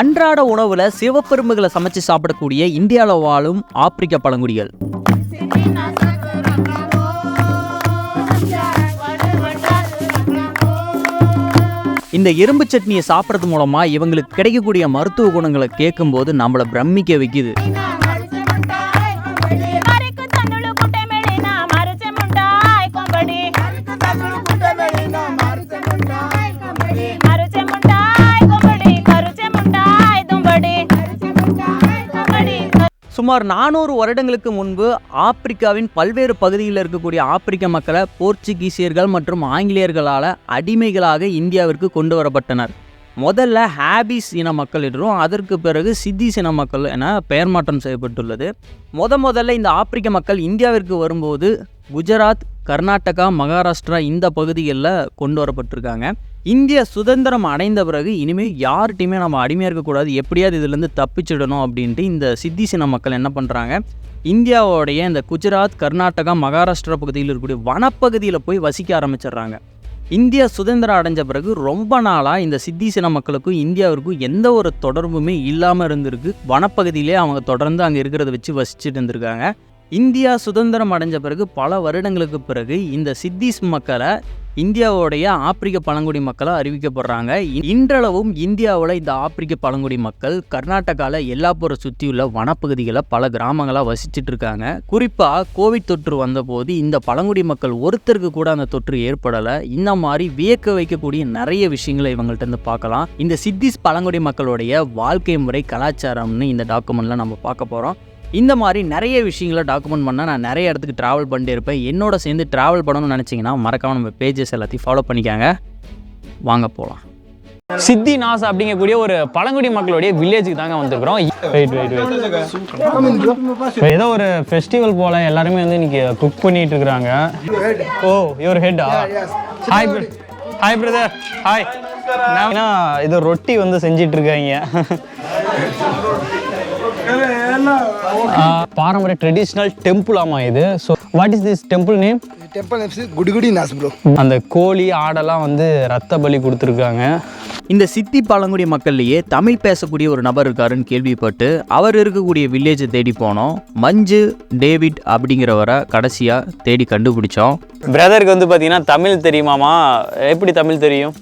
அன்றாட உணவுல சிவப்பெரும்புகளை சமைச்சு சாப்பிடக்கூடிய இந்தியாவில் வாழும் ஆப்பிரிக்க பழங்குடிகள். இந்த எறும்பு சட்னியை சாப்பிட்றது மூலமா இவங்களுக்கு கிடைக்கக்கூடிய மருத்துவ குணங்களை கேட்கும்போது நம்மளை பிரமிக்க வைக்குது. சுமார் நானூறு வருடங்களுக்கு முன்பு ஆப்பிரிக்காவின் பல்வேறு பகுதிகளில் இருக்கக்கூடிய ஆப்பிரிக்க மக்களை போர்ச்சுகீசியர்கள் மற்றும் ஆங்கிலேயர்களால் அடிமைகளாக இந்தியாவிற்கு கொண்டு வரப்பட்டனர். முதல்ல ஹாபிஸ் இன மக்கள் என்றும் அதற்கு பிறகு சித்திஸ் இன மக்கள் என பெயர் மாற்றம் செய்யப்பட்டுள்ளது. முத முதல்ல இந்த ஆப்பிரிக்க மக்கள் இந்தியாவிற்கு வரும்போது குஜராத் கர்நாடகா மகாராஷ்டிரா இந்த பகுதிகளில் கொண்டு வரப்பட்டிருக்காங்க. இந்தியா சுதந்திரம் அடைந்த பிறகு இனிமேல் யார்கிட்டையுமே நம்ம அடிமையாக இருக்கக்கூடாது. எப்படியாவது இதுலேருந்து தப்பிச்சிடணும் அப்படின்ட்டு இந்த சித்தி சின மக்கள் என்ன பண்ணுறாங்க இந்தியாவோடைய இந்த குஜராத் கர்நாடகா மகாராஷ்டிரா பகுதியில் இருக்கக்கூடிய வனப்பகுதியில் போய் வசிக்க ஆரம்பிச்சிடுறாங்க. இந்தியா சுதந்திரம் அடைஞ்ச பிறகு ரொம்ப நாளாக இந்த சித்தி சின மக்களுக்கும் இந்தியாவிற்கும் எந்த ஒரு தொடர்புமே இல்லாமல் இருந்திருக்கு. வனப்பகுதியிலே அவங்க தொடர்ந்து அங்கே இருக்கிறத வச்சு வசிச்சுட்டு இருந்திருக்காங்க. இந்தியா சுதந்திரம் அடைஞ்ச பிறகு பல வருடங்களுக்கு பிறகு இந்த சித்திஸ் மக்களை இந்தியாவுடைய ஆப்பிரிக்க பழங்குடி மக்களாக அறிவிக்கப்படுறாங்க. இன்றளவும் இந்தியாவில் இந்த ஆப்பிரிக்க பழங்குடி மக்கள் கர்நாடகாவில் எல்லாப்புற சுற்றியுள்ள வனப்பகுதிகளை பல கிராமங்களாக வசிச்சுட்டு இருக்காங்க குறிப்பாக கோவிட் தொற்று வந்தபோது இந்த பழங்குடி மக்கள் ஒருத்தருக்கு கூட அந்த தொற்று ஏற்படலை. இந்த மாதிரி வியக்க வைக்கக்கூடிய நிறைய விஷயங்களை இவங்கள்ட்ட இருந்து பார்க்கலாம். இந்த சித்திஸ் பழங்குடி மக்களுடைய வாழ்க்கை முறை கலாச்சாரம்னு இந்த டாக்குமெண்ட்ல நம்ம பார்க்க போகிறோம் இந்த மாதிரி நிறைய விஷயங்களை டாக்குமெண்ட் பண்ண நான் நிறைய இடத்துக்கு ட்ராவல் பண்ணிட்டே இருப்பேன். என்னோட சேர்ந்து ட்ராவல் பண்ணணும்னு நினச்சிங்கன்னா மறக்காம நம்ம பேஜஸ் எல்லாத்தையும் ஃபாலோ பண்ணிக்காங்க. வாங்க போகலாம் சித்தி நாஸ் அப்படிங்கக்கூடிய ஒரு பழங்குடி மக்களுடைய வில்லேஜுக்கு தாங்க வந்திருக்கிறோம். வெயிட் வெயிட் வெயிட் ஏதோ ஒரு ஃபெஸ்டிவல் போல எல்லாருமே வந்து இன்னைக்கு குக் பண்ணிட்டு இருக்கிறாங்க. ஓ யுவர் ஹெட்டா ஹாய் ஹாய் பிரதர் ஹாய் ஏன்னா ஏதோ ரொட்டி வந்து செஞ்சிட்டு இருக்காங்க. பாரம்பரிய ட்ரெடிஷ்னல் டெம்பிள் ஆமா இது. So what is this temple name temple name குடிகுடி நாஸ் ப்ரோ அந்த கோழி ஆடெல்லாம் வந்து ரத்த பலி கொடுத்துருக்காங்க. இந்த சித்தி பழங்குடி மக்கள்லேயே தமிழ் பேசக்கூடிய ஒரு நபர் இருக்காருன்னு கேள்விப்பட்டு அவர் இருக்கக்கூடிய வில்லேஜை தேடி போனோம். மஞ்சு டேவிட் அப்படிங்கிறவரை கடைசியாக தேடி கண்டுபிடிச்சோம். பிரதருக்கு வந்து பார்த்தீங்கன்னா தமிழ் தெரியுமாமா? எப்படி தமிழ் தெரியும்?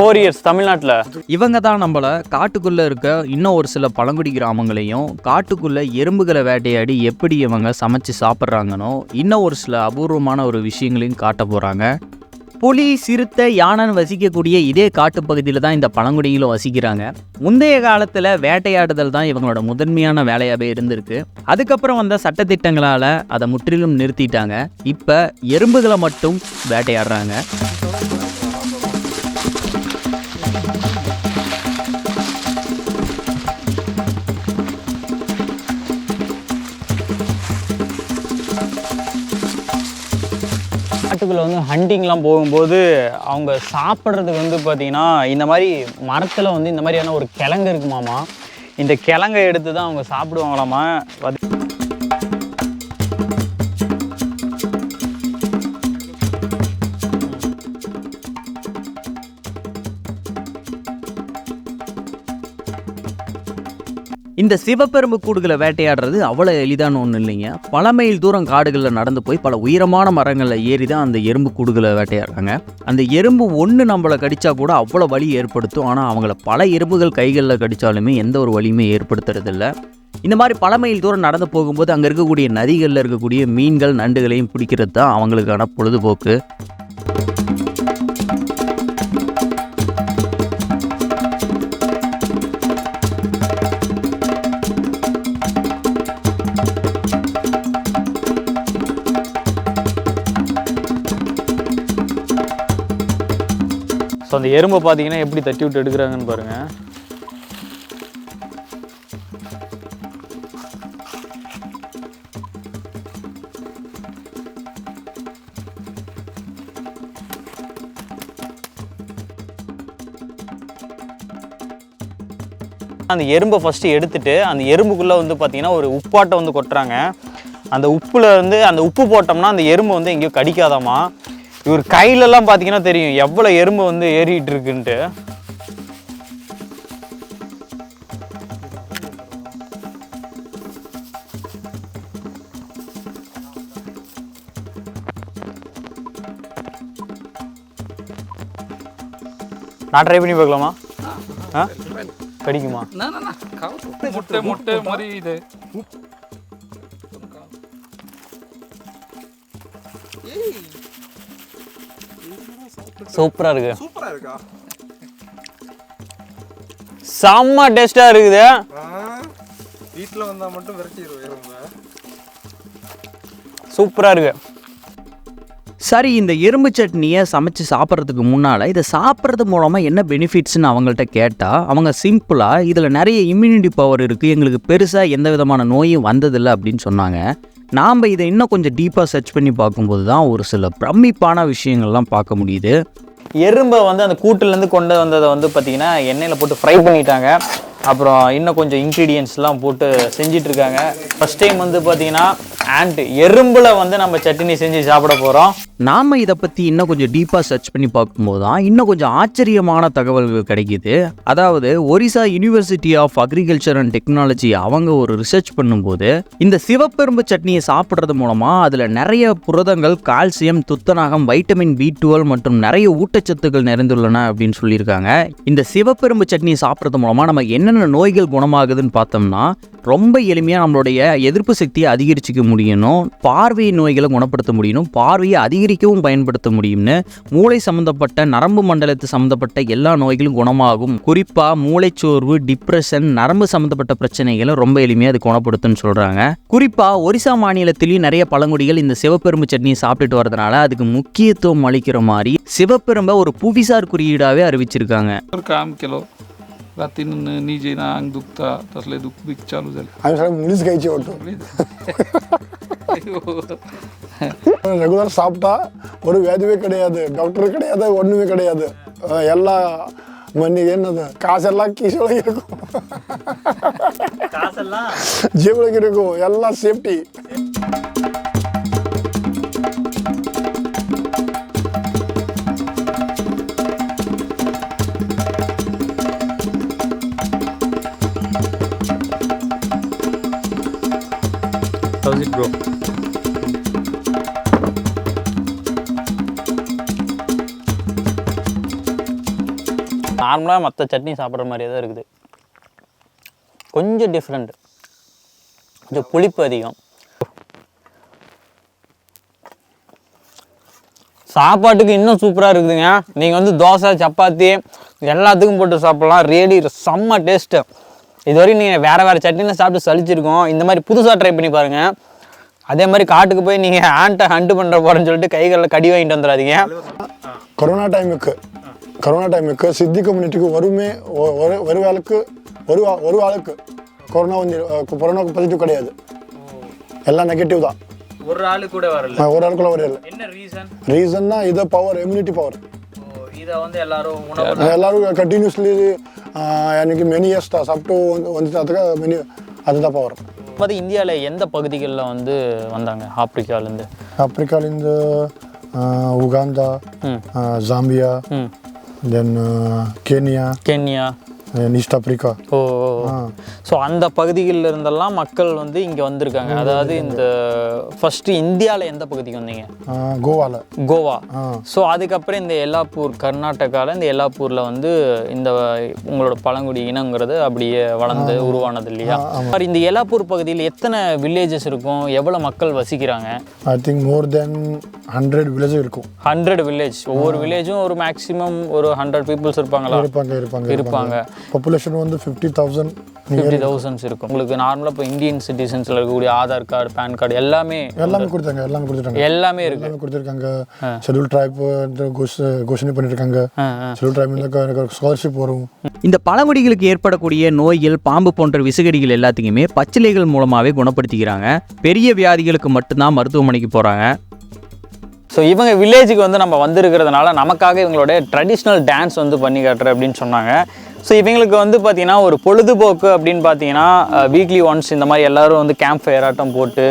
ஃபோர் இயர்ஸ் தமிழ்நாட்டில்? இவங்க தான் நம்மளை காட்டுக்குள்ளே இருக்க இன்னும் ஒரு சில பழங்குடி கிராமங்களையும் காட்டுக்குள்ளே எறும்புகளை வேட்டையாடி எப்படி இவங்க சமைச்சு சாப்பிட்றாங்கனோ இன்னும் ஒரு சில அபூர்வமான ஒரு விஷயங்களையும் காட்ட போகிறாங்க புலி சிறுத்தை யானைன்னு வசிக்கக்கூடிய இதே காட்டுப்பகுதியில் தான் இந்த பழங்குடிகளும் வசிக்கிறாங்க. முந்தைய காலத்தில் வேட்டையாடுதல் தான் இவங்களோட முதன்மையான வேலையாகவே இருந்திருக்கு. அதுக்கப்புறம் வந்த சட்டத்திட்டங்களால் அதை முற்றிலும் நிறுத்திட்டாங்க. இப்போ எறும்புகளை மட்டும் வேட்டையாடுறாங்க. காட்டுக்குள்ளே வந்து ஹண்டிங்லாம் போகும்போது அவங்க சாப்பிட்றதுக்கு வந்து பார்த்தீங்கன்னா இந்த மாதிரி மரத்தில் வந்து இந்த மாதிரியான ஒரு கிழங்கு இருக்குமாமா? இந்த கிழங்கை எடுத்து தான் அவங்க சாப்பிடுவாங்களாமா? இந்த சிவப்பெரும்பு கூடுகளை வேட்டையாடுறது அவ்வளோ எளிதான ஒன்றும் இல்லைங்க. பல மைல் தூரம் காடுகளில் நடந்து போய் பல உயரமான மரங்களில் ஏறி தான் அந்த எறும்பு கூடுகளை வேட்டையாடுறாங்க. அந்த எறும்பு ஒன்று நம்மளை கடிச்சா கூட அவ்வளோ வலி ஏற்படுத்தும். ஆனால் அவங்கள பல எறும்புகள் கைகளில் கடித்தாலுமே எந்த ஒரு வலியுமே ஏற்படுத்துறதில்ல. இந்த மாதிரி பல மைல் தூரம் நடந்து போகும்போது அங்கே இருக்கக்கூடிய நதிகளில் இருக்கக்கூடிய மீன்கள் நண்டுகளையும் பிடிக்கிறது தான் அவங்களுக்கான பொழுதுபோக்கு. ஸோ அந்த எறும்பை பார்த்தீங்கன்னா எப்படி தட்டி விட்டு எடுக்கிறாங்கன்னு பாருங்கள் அந்த எறும்பை ஃபஸ்ட்டு எடுத்துட்டு அந்த எறும்புக்குள்ளே வந்து பார்த்தீங்கன்னா ஒரு உப்பாட்டை வந்து கொட்டுறாங்க. அந்த உப்புல வந்து அந்த உப்பு போட்டோம்னா அந்த எறும்பு வந்து எங்கேயோ கடிக்காதாமா? இவர் கையிலலாம் பார்த்தீங்கன்னா தெரியும். எவ்வளோ எறும்பு வந்து ஏறிட்டு இருக்குன்ட்டு. நான் ட்ரை பண்ணி பார்க்கலாமா? ஆ? கடிக்குமா? முட்டை முட்டை மாதிரி இது. ஏய். சூப்பராக இருக்கு. சூப்பராக இருக்கா? செம்ம டேஸ்டாக இருக்குது. வீட்டில் வந்தால் மட்டும் விரட்டிடுவோம் எறும்பு சூப்பராக இருக்கு. சரி இந்த எறும்பு சட்னியை சமைச்சு சாப்பிட்றதுக்கு முன்னால் இதை சாப்பிட்றது மூலமாக என்ன பெனிஃபிட்ஸ்னு அவங்கள்ட்ட கேட்டால் அவங்க சிம்பிளாக இதில் நிறைய இம்யூனிட்டி பவர் இருக்குது எங்களுக்கு பெருசாக எந்த விதமான நோயும் வந்ததில்லை அப்படின்னு சொன்னாங்க. நாம் இதை இன்னும் கொஞ்சம் டீப்பாக சர்ச் பண்ணி பார்க்கும்போது தான் ஒரு சில பிரமிப்பான விஷயங்கள்லாம் பார்க்க முடியுது. எறும்பை வந்து அந்த கூட்டுலேருந்து கொண்டு வந்ததை வந்து பார்த்தீங்கன்னா எண்ணெயில் போட்டு ஃப்ரை பண்ணிட்டாங்க. அப்புறம் இன்னும் கொஞ்சம் இன்க்ரீடியன்ஸ்லாம் போட்டு செஞ்சிட்ருக்காங்க. ஃபஸ்ட் ஃபர்ஸ்ட் டைம் வந்து பார்த்தீங்கன்னா ஆண்ட் எறும்புல வந்து நம்ம சட்னி செஞ்சு சாப்பிட போகிறோம் நாம் இதை பற்றி இன்னும் கொஞ்சம் டீப்பாக சர்ச் பண்ணி பார்க்கும்போது தான் இன்னும் கொஞ்சம் ஆச்சரியமான தகவல்கள் கிடைக்கிது. அதாவது Orissa university of agriculture and technology அவங்க ஒரு ரிசர்ச் பண்ணும்போது இந்த சிவப்பெரும்பு சட்னியை சாப்பிட்றது மூலமாக அதில் நிறைய புரதங்கள் கால்சியம் துத்தநாகம் வைட்டமின் பி டுவெல் மற்றும் நிறைய ஊட்டச்சத்துக்கள் நிறைந்துள்ளன அப்படின்னு சொல்லியிருக்காங்க. இந்த சிவப்பெரும்பு சட்னியை சாப்பிட்றது மூலமாக நம்ம என்னென்ன நோய்கள் குணமாகுதுன்னு பார்த்தோம்னா ரொம்ப எளிமையாக நம்மளுடைய எதிர்ப்பு சக்தியை அதிகரிச்சிக்க முடியணும் பார்வை நோய்களை குணப்படுத்த முடியணும் பார்வையை அதிகரிக்கவும் பயன்படுத்த முடியும்னு மூளை சம்மந்தப்பட்ட நரம்பு மண்டலத்து சம்மந்தப்பட்ட எல்லா நோய்களும் குணமாகும். குறிப்பாக மூளைச்சோர்வு டிப்ரெஷன் நரம்பு சம்மந்தப்பட்ட பிரச்சனைகளை ரொம்ப எளிமையாக அது குணப்படுத்துன்னு சொல்கிறாங்க குறிப்பாக ஒரிசா மாநிலத்திலையும் நிறைய பழங்குடிகள் இந்த சிவப்பெரும்பு சட்னியை சாப்பிட்டுட்டு வரதுனால அதுக்கு முக்கியத்துவம் அளிக்கிற மாதிரி சிவப்பெரும்பை ஒரு புவிசார் குறியீடாகவே அறிவிச்சிருக்காங்க. रात्रीनं निजे ना अंग दुखता तसले दुख बीक चालू झाले आम्ही सगळं मुलीच घ्यायची वाटतो ரெகுலர் சாப்பிட்டா ஒரு வியாதிவே கிடையாது டாக்டர் கிடையாது ஒன்றுமே கிடையாது அஹ் எல்லா மண்ணி என்னது காசெல்லாம் கீசோட இருக்கும் ஜீவனுக்கு இருக்கும் எல்லாம் சேஃப்டி ப்ரோ நார்மலாக மற்ற சட்னி சாப்பிட்ற மாதிரியே தான் இருக்குது. கொஞ்சம் டிஃப்ரெண்ட் கொஞ்சம் புளிப்பு அதிகம். சாப்பாட்டுக்கு இன்னும் சூப்பராக இருக்குதுங்க. நீங்கள் வந்து தோசை சப்பாத்தி எல்லாத்துக்கும் போட்டு சாப்பிட்லாம். ரியலி செம்ம டேஸ்ட்டு இதுவரையும் நீங்கள் வேறு வேறு சட்னியில் சாப்பிட்டு சளிச்சிருக்கோம் இந்த மாதிரி புதுசாக ட்ரை பண்ணி பாருங்கள் அதே மாதிரி காட்டுக்கு போய் நீங்கள் ஆண்ட்டை ஹண்ட் பண்ணுற போகிறேன்னு சொல்லிட்டு கைகளில் கடி வாங்கிட்டு வந்துடாதீங்க. கொரோனா டைமுக்கு கொரோனா டைமுக்கு சித்தி கம்யூனிட்டிக்கு ஒருமே ஒரு ஒரு வேலைக்கு ஒரு ஒரு ஆளுக்கு கொரோனா வந்து கொரோனா பாசிட்டிவ் கிடையாது. எல்லாம் நெகட்டிவ் தான். ஒரு ஆளு கூட வரல. ஒரு ஆளு கூட வரல என்ன ரீசன் ரீசன்னா இத பவர் இம்யூனிட்டி பவர் இத வந்து எல்லாரும் எல்லாரும் கண்டினியூஸ்லி எனக்கு மெனி இயர்ஸ் சாப்பிட்டு வந்து வந்து அதுக்கு மெனி அதுதான் பவர் இப்போது இந்தியாவில் எந்த பகுதிகளில் வந்து வந்தாங்க? ஆப்பிரிக்காவிலேருந்து. ஆப்பிரிக்காலேருந்து உகாந்தா ஜாம்பியா தென் Kenya. Kenya. East Africa. Oh so அந்த பகுதிகளில் இருந்தெல்லாம் மக்கள் வந்து இங்கே வந்திருக்காங்க. அதாவது இந்த ஃபஸ்ட்டு இந்தியாவில் எந்த பகுதிக்கு வந்தீங்க? கோவாவில் கோவா. ஸோ அதுக்கப்புறம் இந்த எல்லாப்பூர் கர்நாடகாவில் இந்த எல்லாப்பூரில் வந்து இந்த உங்களோட பழங்குடி இனங்கிறது அப்படியே வளர்ந்து உருவானது இல்லையா? சார் இந்த எல்லாப்பூர் பகுதியில் எத்தனை வில்லேஜஸ் இருக்கும்? எவ்வளோ மக்கள் வசிக்கிறாங்க? I think more then hundred வில்லேஜும் இருக்கும். ஹண்ட்ரட் வில்லேஜ் ஒவ்வொரு வில்லேஜும் ஒரு மேக்ஸிமம் ஒரு ஹண்ட்ரட் பீப்புள்ஸ் இருப்பாங்களா? இருப்பாங்க இருப்பாங்க. இருப்பாங்க. பாப்புலேஷன் வந்து ஃபிஃப்டி தௌசண்ட் ஃபிஃப்டி தௌசண்ட்ஸ் இருக்கும். உங்களுக்கு நார்மலாக இப்போ இந்தியன் சிட்டிசன்ஸில் இருக்கக்கூடிய ஆதார் கார்டு பேன் கார்டு எல்லாமே எல்லாமே கொடுத்தாங்க எல்லாமே கொடுத்துட்டாங்க. எல்லாமே இருக்கு. எல்லாமே கொடுத்துருக்காங்க. ஷெட்யூல் ட்ரைப் கோஷனி ஆ. ஷெட்யூல் ட்ரைப் ஸ்காலர்ஷிப் வரும். இந்த பழங்குடிகளுக்கு ஏற்படக்கூடிய நோய்கள் பாம்பு போன்ற விசுகடிகள் எல்லாத்தையுமே பச்சிலைகள் மூலமாகவே குணப்படுத்திக்கிறாங்க. பெரிய வியாதிகளுக்கு மட்டும்தான் மருத்துவமனைக்கு போகிறாங்க ஸோ இவங்க வில்லேஜுக்கு வந்து நம்ம வந்திருக்கிறதுனால நமக்காக இவங்களோட ட்ரெடிஷ்னல் டான்ஸ் வந்து பண்ணி காட்டுற அப்படின்னு சொன்னாங்க. ஸோ இவங்களுக்கு வந்து பார்த்தீங்கன்னா ஒரு பொழுதுபோக்கு அப்படின்னு பார்த்தீங்கன்னா வீக்லி ஒன்ஸ் இந்த மாதிரி எல்லாரும் வந்து கேம்ப் ஃபயர் ஆட்டம் போட்டு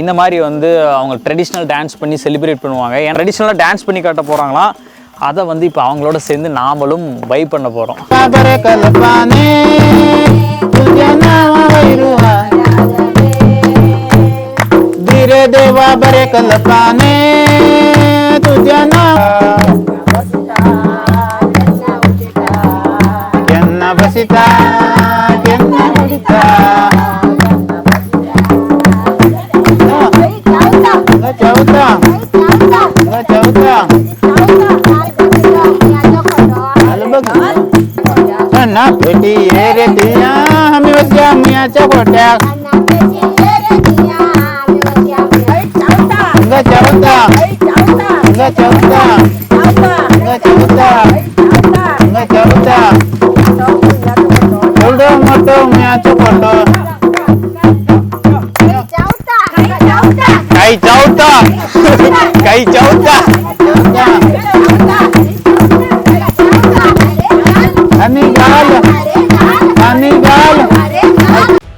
இந்த மாதிரி வந்து அவங்க ட்ரெடிஷ்னல் டான்ஸ் பண்ணி செலிப்ரேட் பண்ணுவாங்க. ஏன் ட்ரெடிஷ்னலாக டான்ஸ் பண்ணி காட்ட போகிறாங்களாம் அதை வந்து இப்போ அவங்களோட சேர்ந்து நாமளும் வை பண்ண போகிறோம் Babare kalpane, tujana లలిత గంగ లలిత చదువుతా చదువుతా ना बेटी ये रे दिया हम वज्या मिया चबोट्या चौथा चौथा चौथा ઉમ્યા પડ કઈ ચૌતા કઈ ચૌતા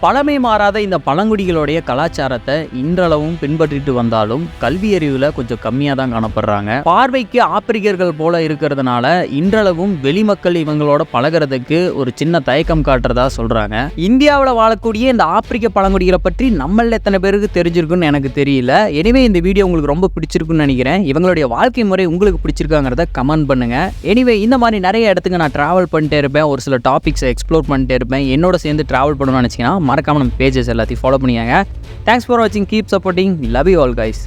பழமை மாறாத இந்த பழங்குடிகளுடைய கலாச்சாரத்தை இன்றளவும் பின்பற்றிட்டு வந்தாலும் கல்வியறிவில் கொஞ்சம் கம்மியாக தான் காணப்படுறாங்க. பார்வைக்கு ஆப்பிரிக்கர்கள் போல இருக்கிறதுனால இன்றளவும் வெளிமக்கள் இவங்களோட பழகுறதுக்கு ஒரு சின்ன தயக்கம் காட்டுறதா சொல்றாங்க. இந்தியாவில் வாழக்கூடிய இந்த ஆப்பிரிக்க பழங்குடிகளை பற்றி நம்மள எத்தனை பேருக்கு தெரிஞ்சிருக்குன்னு எனக்கு தெரியல. எனவே இந்த வீடியோ உங்களுக்கு ரொம்ப பிடிச்சிருக்குன்னு நினைக்கிறேன். இவங்களுடைய வாழ்க்கை முறை உங்களுக்கு பிடிச்சிருக்காங்கிறத கமெண்ட் பண்ணுங்க. எனிவே இந்த மாதிரி நிறைய இடத்துக்கு நான் ட்ராவல் பண்ணிட்டே இருப்பேன். ஒரு சில டாபிக்ஸை எக்ஸ்ப்ளோர் பண்ணிட்டே இருப்பேன். என்னோட சேர்ந்து ட்ராவல் பண்ணணும்னு நினச்சிங்கன்னா மறக்காமல் நம்ம பேஜஸ் எல்லாத்தையும் ஃபாலோ பண்ணியாங்க. தேங்க்ஸ் ஃபார் வாட்சிங் keep supporting love you all guys